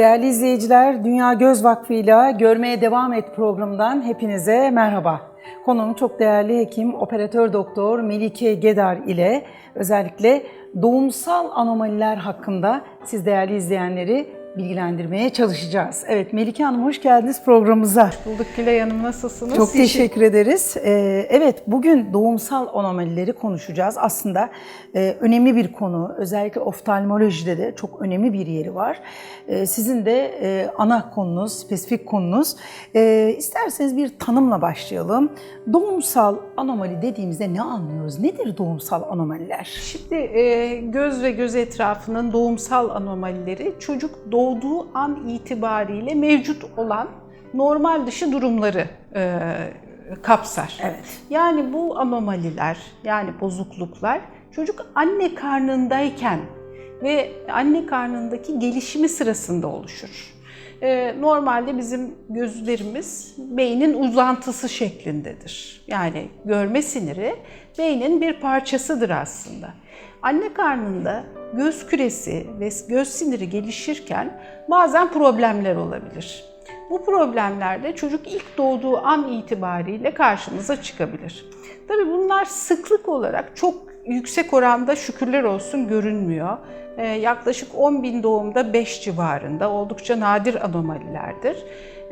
değerli izleyiciler, Dünya Göz Vakfı'yla Görmeye Devam Et programından hepinize merhaba. Konuğum çok değerli hekim, operatör doktor Melike Gedar ile özellikle doğumsal anomaliler hakkında siz değerli izleyenleri bilgilendirmeye çalışacağız. Evet Melike Hanım hoş geldiniz programımıza. Bulduk Gülay Hanım nasılsınız? Çok teşekkür ederiz. Ee, evet, bugün doğumsal anomalileri konuşacağız. Aslında e, önemli bir konu. Özellikle oftalmolojide de çok önemli bir yeri var. Ee, sizin de e, ana konunuz, spesifik konunuz. Ee, isterseniz bir tanımla başlayalım. Doğumsal anomali dediğimizde ne anlıyoruz? Nedir doğumsal anomaliler? Şimdi e, göz ve göz etrafının doğumsal anomalileri çocuk doğduğu an itibariyle mevcut olan normal dışı durumları e, kapsar. Evet. Yani bu anomaliler yani bozukluklar çocuk anne karnındayken ve anne karnındaki gelişimi sırasında oluşur. Ee, Normalde bizim gözlerimiz beynin uzantısı şeklindedir. Yani görme siniri beynin bir parçasıdır aslında. Anne karnında göz küresi ve göz siniri gelişirken bazen problemler olabilir. Bu problemlerde çocuk ilk doğduğu an itibariyle karşımıza çıkabilir. Tabii bunlar sıklık olarak çok yüksek oranda şükürler olsun görünmüyor. Ee, yaklaşık 10 bin doğumda 5 civarında oldukça nadir anomalilerdir.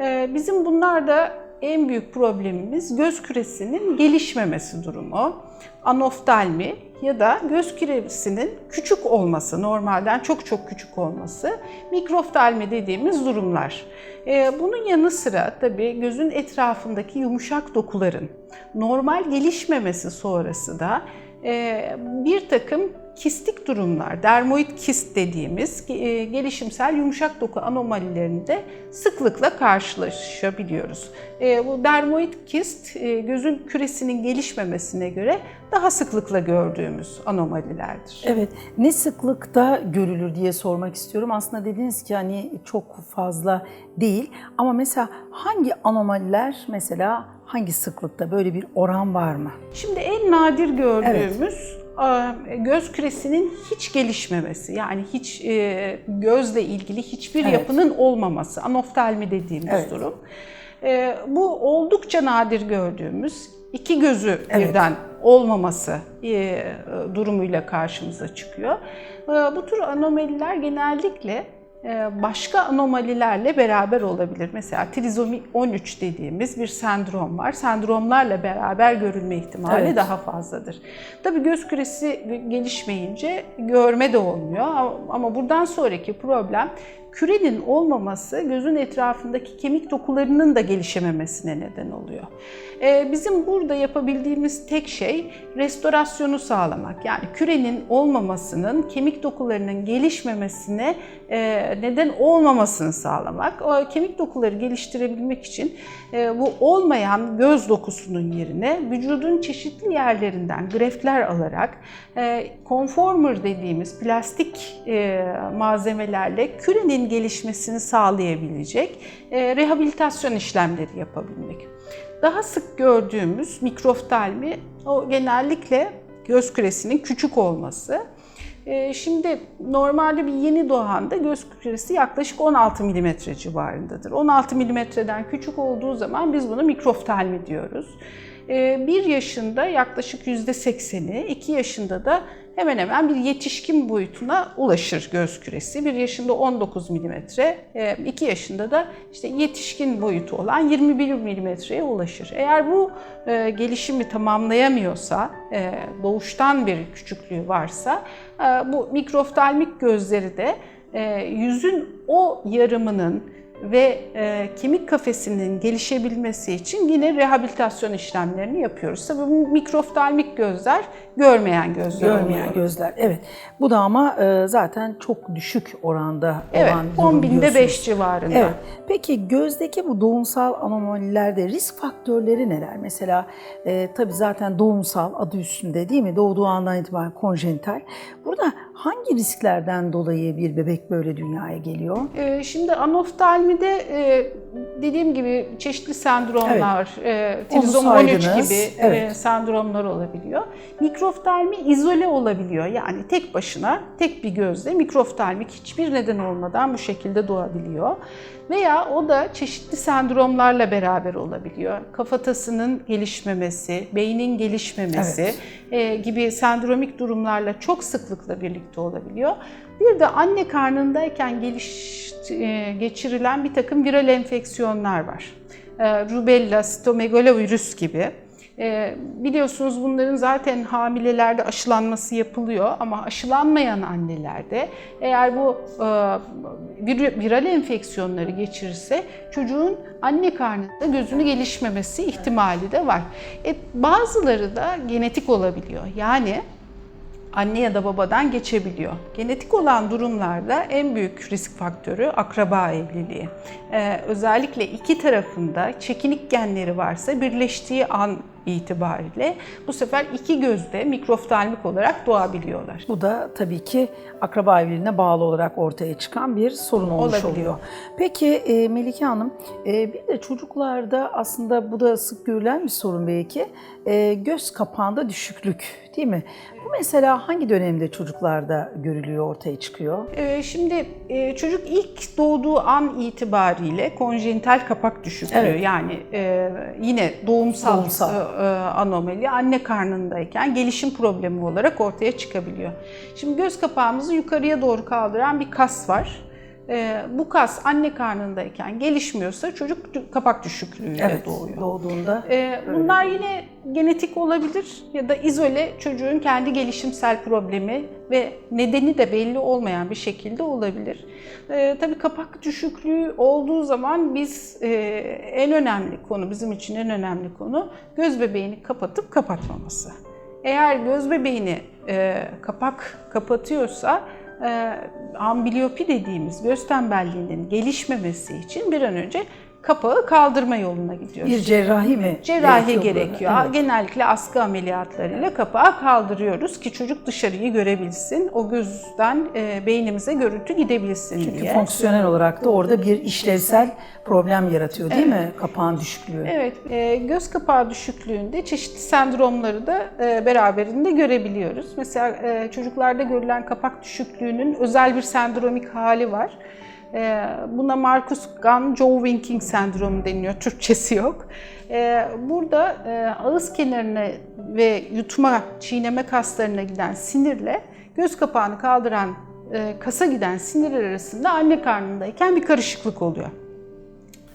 Ee, bizim bunlarda en büyük problemimiz göz küresinin gelişmemesi durumu, anoftalmi ya da göz küresinin küçük olması, normalden çok çok küçük olması, mikroftalmi dediğimiz durumlar. Ee, bunun yanı sıra tabii gözün etrafındaki yumuşak dokuların normal gelişmemesi sonrası da e, bir takım kistik durumlar, dermoid kist dediğimiz e, gelişimsel yumuşak doku anomalilerinde sıklıkla karşılaşabiliyoruz. E, bu dermoid kist e, gözün küresinin gelişmemesine göre daha sıklıkla gördüğümüz anomalilerdir. Evet, ne sıklıkta görülür diye sormak istiyorum. Aslında dediniz ki hani çok fazla değil ama mesela hangi anomaliler mesela hangi sıklıkta böyle bir oran var mı? Şimdi en nadir gördüğümüz e, göz küresinin hiç gelişmemesi yani hiç e, gözle ilgili hiçbir Evet. yapının olmaması anoftalmi dediğimiz Evet. durum. E, Bu oldukça nadir gördüğümüz iki gözü Evet. birden olmaması durumuyla karşımıza çıkıyor. Bu tür anomaliler genellikle başka anomalilerle beraber olabilir. Mesela trizomi 13 dediğimiz bir sendrom var. Sendromlarla beraber görülme ihtimali Evet. daha fazladır. Tabii göz küresi gelişmeyince görme de olmuyor ama buradan sonraki problem kürenin olmaması gözün etrafındaki kemik dokularının da gelişememesine neden oluyor. Ee, Bizim burada yapabildiğimiz tek şey restorasyonu sağlamak. Yani kürenin olmamasının kemik dokularının gelişmemesine e, neden olmamasını sağlamak. O kemik dokuları geliştirebilmek için e, bu olmayan göz dokusunun yerine vücudun çeşitli yerlerinden greftler alarak e, conformer dediğimiz plastik e, malzemelerle kürenin gelişmesini sağlayabilecek e, rehabilitasyon işlemleri yapabilmek. Daha sık gördüğümüz mikroftalmi o genellikle göz küresinin küçük olması. Ee, Şimdi normalde bir yeni doğanda göz küresi yaklaşık 16 mm civarındadır. 16 mm'den küçük olduğu zaman biz buna mikroftalmi diyoruz. 1 yaşında yaklaşık %80'i, 2 yaşında da hemen hemen bir yetişkin boyutuna ulaşır göz küresi. 1 yaşında 19 mm, 2 yaşında da işte yetişkin boyutu olan 21 mm'ye ulaşır. Eğer bu e, gelişimi tamamlayamıyorsa, e, doğuştan bir küçüklüğü varsa e, bu mikroftalmik gözleri de e, yüzün o yarımının ve e, kemik kafesinin gelişebilmesi için yine rehabilitasyon işlemlerini yapıyoruz. Tabii bu mikroftalmik gözler görmeyen gözler Görmeyen oluyor. gözler. Evet. Bu da ama e, zaten çok düşük oranda Evet, olan 10 durum binde diyorsunuz. 5 civarında. Evet. Peki gözdeki bu doğumsal anomalilerde risk faktörleri neler? Mesela e, tabii zaten doğumsal adı üstünde değil mi? Doğduğu andan itibaren konjenital. Burada hangi risklerden dolayı bir bebek böyle dünyaya geliyor? Ee, Şimdi anoftalmide e, dediğim gibi çeşitli sendromlar, e, Onu trizom 13 saydınız. gibi Evet. e, sendromlar olabiliyor. Mikroftalmi izole olabiliyor. Yani tek başına, tek bir gözle mikroftalmik hiçbir neden olmadan bu şekilde doğabiliyor. Veya o da çeşitli sendromlarla beraber olabiliyor. Kafatasının gelişmemesi, beynin gelişmemesi e, gibi sendromik durumlarla çok sıklıkla birlikte olabiliyor. Bir de anne karnındayken geliş, e, geçirilen bir takım viral enfeksiyonlar var. E, rubella, sitomegalovirüs gibi. E, biliyorsunuz bunların zaten hamilelerde aşılanması yapılıyor ama aşılanmayan annelerde eğer bu vir- viral enfeksiyonları geçirirse çocuğun anne karnında gözünü gelişmemesi ihtimali de var. Bazıları da genetik olabiliyor. Yani anne ya da babadan geçebiliyor. Genetik olan durumlarda en büyük risk faktörü akraba evliliği. Ee, özellikle iki tarafında çekinik genleri varsa birleştiği an itibariyle bu sefer iki gözde mikroftalmik olarak doğabiliyorlar. Bu da tabii ki akraba evliliğine bağlı olarak ortaya çıkan bir sorun olmuş Olabiliyor. oluyor. Peki e, Melike Hanım, e, bir de çocuklarda aslında bu da sık görülen bir sorun belki. E, göz kapağında düşüklük değil mi? Bu mesela hangi dönemde çocuklarda görülüyor, ortaya çıkıyor? Şimdi çocuk ilk doğduğu an itibariyle konjenital kapak düşüklüğü Evet. yani yine doğumsal, Doğumsal. E, anomali anne karnındayken gelişim problemi olarak ortaya çıkabiliyor. Şimdi göz kapağımızı yukarıya doğru kaldıran bir kas var. E, Bu kas anne karnındayken gelişmiyorsa çocuk kapak düşüklüğüyle doğuyor. doğduğunda. Ee, bunlar yine genetik olabilir ya da izole çocuğun kendi gelişimsel problemi ve nedeni de belli olmayan bir şekilde olabilir. Ee, tabii kapak düşüklüğü olduğu zaman biz e, en önemli konu, bizim için en önemli konu göz bebeğini kapatıp kapatmaması. Eğer göz bebeğini e, kapak kapatıyorsa e, ambliyopi dediğimiz göz tembelliğinin gelişmemesi için bir an önce kapağı kaldırma yoluna gidiyoruz. Bir cerrahi mi? Cerrahi gerekiyor gerekiyor. Evet. Genellikle askı ameliyatlarıyla kapağı kaldırıyoruz ki çocuk dışarıyı görebilsin. O gözden e, beynimize görüntü gidebilsin Çünkü diye. fonksiyonel olarak da orada bir işlevsel problem yaratıyor değil mi? Kapağın düşüklüğü. Evet, e, göz kapağı düşüklüğünde çeşitli sendromları da e, beraberinde görebiliyoruz. Mesela e, çocuklarda görülen kapak düşüklüğünün özel bir sendromik hali var. E, buna Marcus Gunn-Jaw-Winking sendromu deniyor, Türkçesi yok. E, burada e, ağız kenarına ve yutma, çiğneme kaslarına giden sinirle göz kapağını kaldıran e, kasa giden sinirler arasında anne karnındayken bir karışıklık oluyor.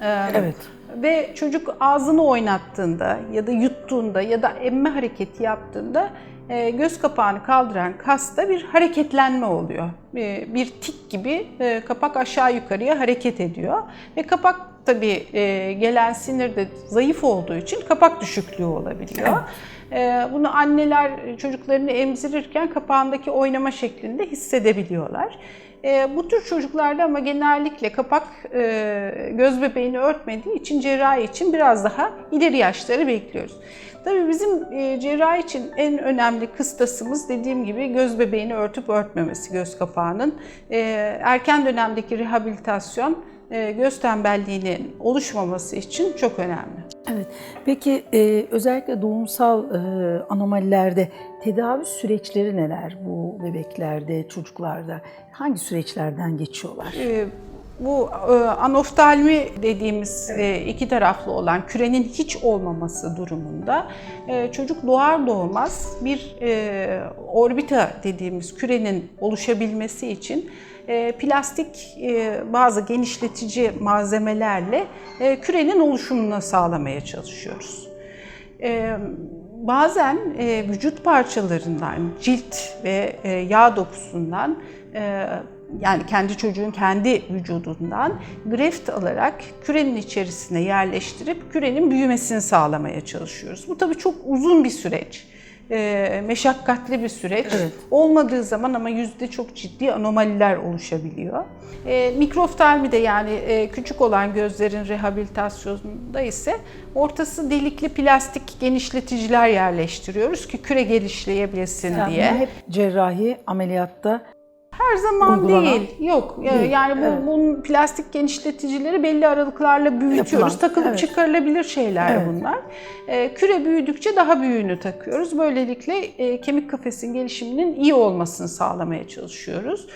E, Evet. Ve çocuk ağzını oynattığında ya da yuttuğunda ya da emme hareketi yaptığında e, göz kapağını kaldıran kasta bir hareketlenme oluyor. E, Bir tik gibi e, kapak aşağı yukarıya hareket ediyor. Ve kapak tabii gelen sinir de zayıf olduğu için kapak düşüklüğü olabiliyor. Bunu anneler çocuklarını emzirirken kapağındaki oynama şeklinde hissedebiliyorlar. E, bu tür çocuklarda ama genellikle kapak e, göz bebeğini örtmediği için cerrahi için biraz daha ileri yaşları bekliyoruz. Tabii bizim e, cerrahi için en önemli kıstasımız dediğim gibi göz bebeğini örtüp örtmemesi göz kapağının. E, erken dönemdeki rehabilitasyon e, göz tembelliğinin oluşmaması için çok önemli. Evet. Peki e, özellikle doğumsal e, anomalilerde tedavi süreçleri neler bu bebeklerde, çocuklarda? Hangi süreçlerden geçiyorlar? E, bu e, anoftalmi dediğimiz e, iki taraflı olan kürenin hiç olmaması durumunda e, çocuk doğar doğmaz bir e, orbita dediğimiz kürenin oluşabilmesi için plastik e, bazı genişletici malzemelerle e, kürenin oluşumunu sağlamaya çalışıyoruz. E, bazen e, vücut parçalarından, cilt ve yağ dokusundan yani kendi çocuğun kendi vücudundan greft alarak kürenin içerisine yerleştirip kürenin büyümesini sağlamaya çalışıyoruz. Bu tabii çok uzun bir süreç. E, meşakkatli bir süreç. Evet. Olmadığı zaman ama yüzde çok ciddi anomaliler oluşabiliyor. E, mikroftalmi de yani e, küçük olan gözlerin rehabilitasyonunda ise ortası delikli plastik genişleticiler yerleştiriyoruz ki küre genişleyebilsin diye. hep cerrahi ameliyatta Her zaman Uygulanan. değil. Yok. Ya- Değil, Yani bu evet. bunun plastik genişleticileri belli aralıklarla büyütüyoruz. Yapılan, Takılıp evet. çıkarılabilir şeyler Evet. bunlar. Ee, küre büyüdükçe daha büyüğünü takıyoruz. Böylelikle e, kemik kafesin gelişiminin iyi olmasını sağlamaya çalışıyoruz.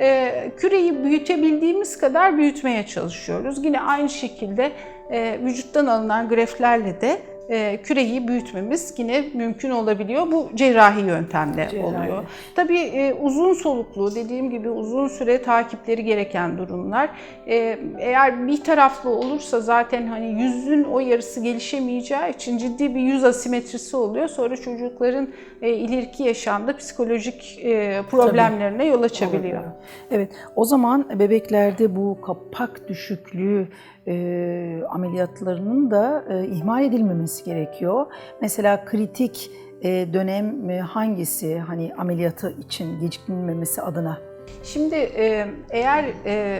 Ee, küreyi büyütebildiğimiz kadar büyütmeye çalışıyoruz. Yine aynı şekilde e, vücuttan alınan greflerle de e, küreyi büyütmemiz yine mümkün olabiliyor. Bu cerrahi yöntemle Cerrahi. oluyor. Tabii e, uzun soluklu, dediğim gibi uzun süre takipleri gereken durumlar. E, eğer bir taraflı olursa zaten hani yüzün o yarısı gelişemeyeceği için ciddi bir yüz asimetrisi oluyor. Sonra çocukların e, ileriki yaşamda psikolojik e, problemlerine yol açabiliyor. Evet, o zaman bebeklerde bu kapak düşüklüğü e, ameliyatlarının da e, ihmal edilmemesi gerekiyor. Mesela kritik e, dönem e, hangisi hani ameliyatı için geciktirilmemesi adına? Şimdi e, eğer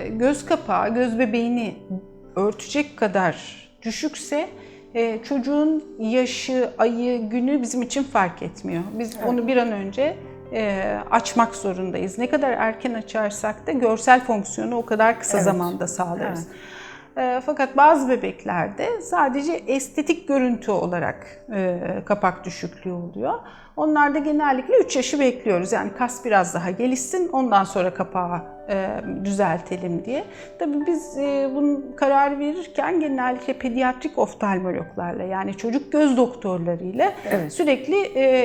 göz kapağı, göz bebeğini örtecek kadar düşükse çocuğun yaşı, ayı, günü bizim için fark etmiyor. Biz onu bir an önce e, açmak zorundayız. Ne kadar erken açarsak da görsel fonksiyonu o kadar kısa Evet. zamanda sağlarız. E, Fakat bazı bebeklerde sadece estetik görüntü olarak e, kapak düşüklüğü oluyor. Onlarda genellikle 3 yaşı bekliyoruz. Yani kas biraz daha gelişsin ondan sonra kapağı e, düzeltelim diye. Tabii biz e, bunun kararı verirken genellikle pediatrik oftalmologlarla yani çocuk göz doktorlarıyla Evet. sürekli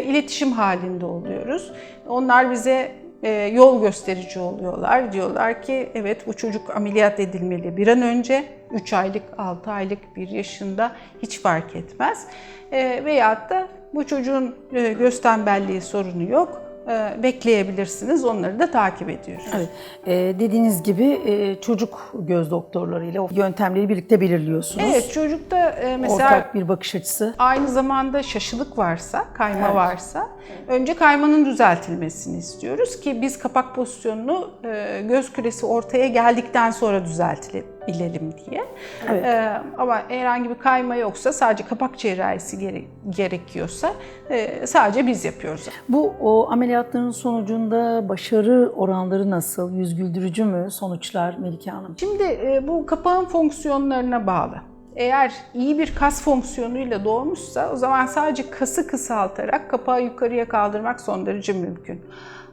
iletişim halinde oluyoruz. Onlar bize yol gösterici oluyorlar. Diyorlar ki evet bu çocuk ameliyat edilmeli bir an önce 3 aylık, 6 aylık, 1 yaşında hiç fark etmez. E, veyahut da bu çocuğun e, göz tembelliği sorunu yok. E, bekleyebilirsiniz. Onları da takip ediyoruz. Evet, e, dediğiniz gibi e, çocuk göz doktorlarıyla o yöntemleri birlikte belirliyorsunuz. Evet çocukta e, mesela Ortak bir bakış açısı. aynı zamanda şaşılık varsa, kayma Evet. varsa önce kaymanın düzeltilmesini istiyoruz ki biz kapak pozisyonunu e, göz küresi ortaya geldikten sonra düzeltebilelim diye. Evet. E, ama herhangi bir kayma yoksa sadece kapak cerrahisi gere- gerekiyorsa e, sadece biz yapıyoruz. Bu o ameliyatların sonucunda başarı oranları nasıl? Yüz güldürücü mü sonuçlar Melike Hanım? Şimdi e, bu kapağın fonksiyonlarına bağlı. Eğer iyi bir kas fonksiyonuyla doğmuşsa o zaman sadece kası kısaltarak kapağı yukarıya kaldırmak son derece mümkün.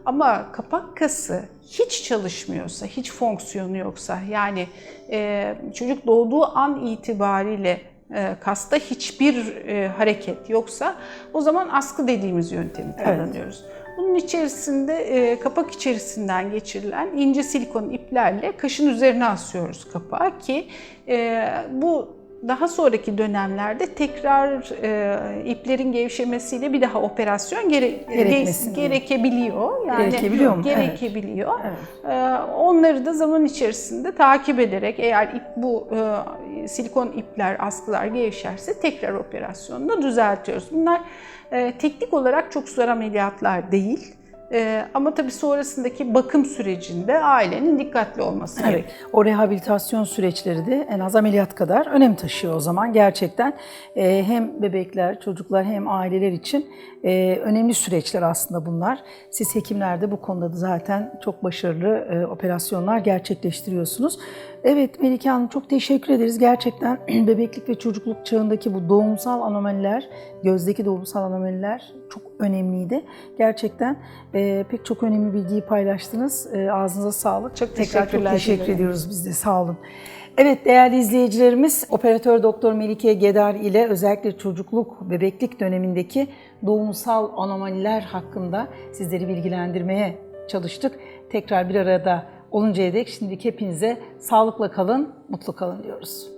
Ama kapak kası hiç çalışmıyorsa, hiç fonksiyonu yoksa yani e, çocuk doğduğu an itibariyle e, kasta hiçbir e, hareket yoksa o zaman askı dediğimiz yöntemi kullanıyoruz. Bunun içerisinde e, kapak içerisinden geçirilen ince silikon iplerle kaşın üzerine asıyoruz kapağı ki e, bu daha sonraki dönemlerde tekrar e, iplerin gevşemesiyle bir daha operasyon gere- ge- gerekebiliyor. Yani Gerekebiliyor mu? Gerekebiliyor. Evet. E, onları da zaman içerisinde takip ederek eğer ip, bu e, silikon ipler, askılar gevşerse tekrar operasyonda düzeltiyoruz. Bunlar e, teknik olarak çok zor ameliyatlar değil. E, ama tabii sonrasındaki bakım sürecinde ailenin dikkatli olması Evet, gerekiyor. o rehabilitasyon süreçleri de en az ameliyat kadar önem taşıyor o zaman. Gerçekten e, hem bebekler, çocuklar hem aileler için e, önemli süreçler aslında bunlar. Siz hekimler de bu konuda da zaten çok başarılı e, operasyonlar gerçekleştiriyorsunuz. Evet Melike Hanım çok teşekkür ederiz. Gerçekten bebeklik ve çocukluk çağındaki bu doğumsal anomaliler, gözdeki doğumsal anomaliler çok önemliydi. Gerçekten e, pek çok önemli bilgiyi paylaştınız. E, ağzınıza sağlık. Çok Tekrar çok teşekkürler teşekkür dilerim. ediyoruz biz de. Sağ olun. Evet değerli izleyicilerimiz, operatör doktor Melike Gedar ile özellikle çocukluk, bebeklik dönemindeki doğumsal anomaliler hakkında sizleri bilgilendirmeye çalıştık. Tekrar bir arada oluncaya dek şimdilik hepinize sağlıkla kalın, mutlu kalın diyoruz.